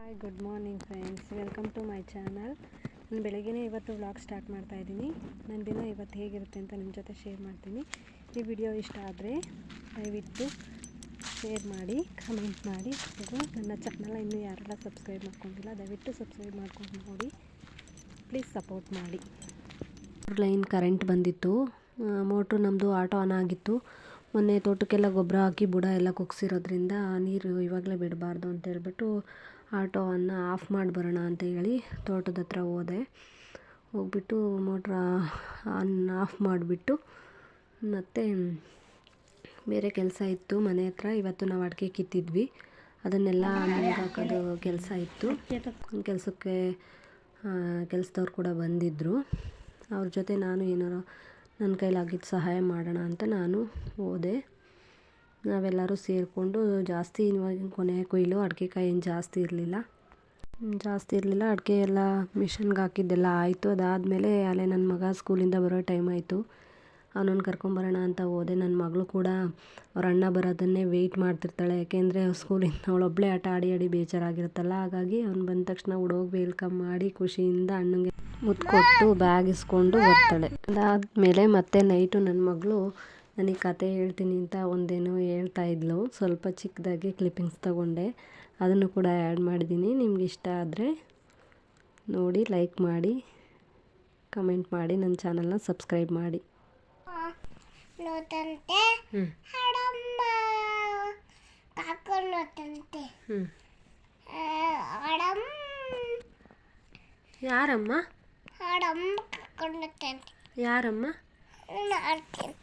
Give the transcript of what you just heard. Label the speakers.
Speaker 1: Hi good morning friends welcome to my channel ನಾನು ಬೆಳಗ್ಗೆನೇ ಇವತ್ತು ವ್ಲಾಗ್ ಸ್ಟಾರ್ಟ್ ಮಾಡ್ತಾ ಇದ್ದೀನಿ. ನನ್ನ ದಿನ ಇವತ್ತು ಹೇಗಿರುತ್ತೆ ಅಂತ ನಿಮ್ಮ ಜೊತೆ ಶೇರ್ ಮಾಡ್ತೀನಿ. ಈ ವಿಡಿಯೋ ಇಷ್ಟ ಆದರೆ ದಯವಿಟ್ಟು ಶೇರ್ ಮಾಡಿ ಕಮೆಂಟ್ ಮಾಡಿ. ಹಾಗೂ ನನ್ನ ಚಾನಲ್ ಇನ್ನೂ ಯಾರೆಲ್ಲ ಸಬ್ಸ್ಕ್ರೈಬ್ ಮಾಡ್ಕೊಂಡಿಲ್ಲ, ದಯವಿಟ್ಟು ಸಬ್ಸ್ಕ್ರೈಬ್ ಮಾಡ್ಕೊಂಡು ನೋಡಿ. ಪ್ಲೀಸ್ ಸಪೋರ್ಟ್ ಮಾಡಿ. ಲೈನ್ ಕರೆಂಟ್ ಬಂದಿತ್ತು. ಮೋಟ್ರು ನಮ್ಮದು ಆಟೋ ಆನ್ ಆಗಿತ್ತು. ಮೊನ್ನೆ ತೋಟಕ್ಕೆಲ್ಲ ಗೊಬ್ಬರ ಹಾಕಿ ಬುಡ ಎಲ್ಲ ಕುಗ್ಸಿರೋದ್ರಿಂದ ನೀರು ಇವಾಗಲೇ ಬಿಡಬಾರ್ದು ಅಂತ ಹೇಳ್ಬಿಟ್ಟು ಆಟೋವನ್ನು ಆಫ್ ಮಾಡಿ ಬರೋಣ ಅಂತ ಹೇಳಿ ತೋಟದ ಹತ್ರ ಹೋದೆ. ಹೋಗ್ಬಿಟ್ಟು ಮೋಟ್ರ್ ಆನ್, ಆಫ್ ಮಾಡಿಬಿಟ್ಟು ಮತ್ತು ಬೇರೆ ಕೆಲಸ ಇತ್ತು ಮನೆ ಹತ್ರ. ಇವತ್ತು ನಾವು ಅಡಿಕೆ ಕಿತ್ತಿದ್ವಿ. ಅದನ್ನೆಲ್ಲ ಹಾಕೋದು ಕೆಲಸ ಇತ್ತು. ಕೆಲಸಕ್ಕೆ ಕೆಲಸದವ್ರು ಕೂಡ ಬಂದಿದ್ದರು ಅವ್ರ ಜೊತೆ ನಾನು ಏನಾರು, ನನ್ನ ಕೈಲಾಗಿದ್ದು ಸಹಾಯ ಮಾಡೋಣ ಅಂತ ನಾನು ಹೋದೆ. ನಾವೆಲ್ಲರೂ ಸೇರಿಕೊಂಡು ಜಾಸ್ತಿ ಇವಾಗಿನ ಕೊನೆ ಕೊಯ್ಲು ಅಡಿಕೆಕಾಯಿ ಏನು ಜಾಸ್ತಿ ಇರಲಿಲ್ಲ. ಜಾಸ್ತಿ ಇರಲಿಲ್ಲ. ಅಡಿಕೆ ಎಲ್ಲ ಮಿಷನ್ಗೆ ಹಾಕಿದ್ದೆಲ್ಲ ಆಯಿತು. ಅದಾದಮೇಲೆ ಅಲ್ಲೇ ನನ್ನ ಮಗ ಸ್ಕೂಲಿಂದ ಬರೋ ಟೈಮ್ ಆಯಿತು. ಅವನನ್ನು ಕರ್ಕೊಂಬರೋಣ ಅಂತ ಹೋದೆ. ನನ್ನ ಮಗಳು ಕೂಡ ಅವ್ರ ಅಣ್ಣ ಬರೋದನ್ನೇ ವೆಯ್ಟ್ ಮಾಡ್ತಿರ್ತಾಳೆ. ಯಾಕೆಂದರೆ ಸ್ಕೂಲಿಂದ ಅವಳೊಬ್ಬಳೇ ಆಟ ಆಡಿ ಆಡಿ ಬೇಜಾರಾಗಿರುತ್ತಲ್ಲ. ಹಾಗಾಗಿ ಅವ್ನು ಬಂದ ತಕ್ಷಣ ಹುಡುಗ ವೆಲ್ಕಮ್ ಮಾಡಿ ಖುಷಿಯಿಂದ ಅಣ್ಣಂಗೆ ಮುತ್ತು ಕೊಟ್ಟು ಬ್ಯಾಗ್ ಇಸ್ಕೊಂಡು ಬರ್ತಾಳೆ. ಅದಾದಮೇಲೆ ಮತ್ತೆ ನೈಟು ನನ್ನ ಮಗಳು ನನಗೆ ಕತೆ ಹೇಳ್ತೀನಿ ಅಂತ ಒಂದೇನೋ ಹೇಳ್ತಾ ಇದ್ಲು. ಸ್ವಲ್ಪ ಚಿಕ್ಕದಾಗಿ ಕ್ಲಿಪ್ಪಿಂಗ್ಸ್ ತಗೊಂಡೆ. ಅದನ್ನು ಕೂಡ ಆ್ಯಡ್ ಮಾಡಿದ್ದೀನಿ. ನಿಮ್ಗೆ ಇಷ್ಟ ಆದರೆ ನೋಡಿ ಲೈಕ್ ಮಾಡಿ ಕಮೆಂಟ್ ಮಾಡಿ ನನ್ನ ಚಾನಲ್ನ ಸಬ್ಸ್ಕ್ರೈಬ್ ಮಾಡಿ. ಯಾರಮ್ಮ? ಯಾರಮ್ಮ?
Speaker 2: ನಾನು ಆಡ್ತೀನಿ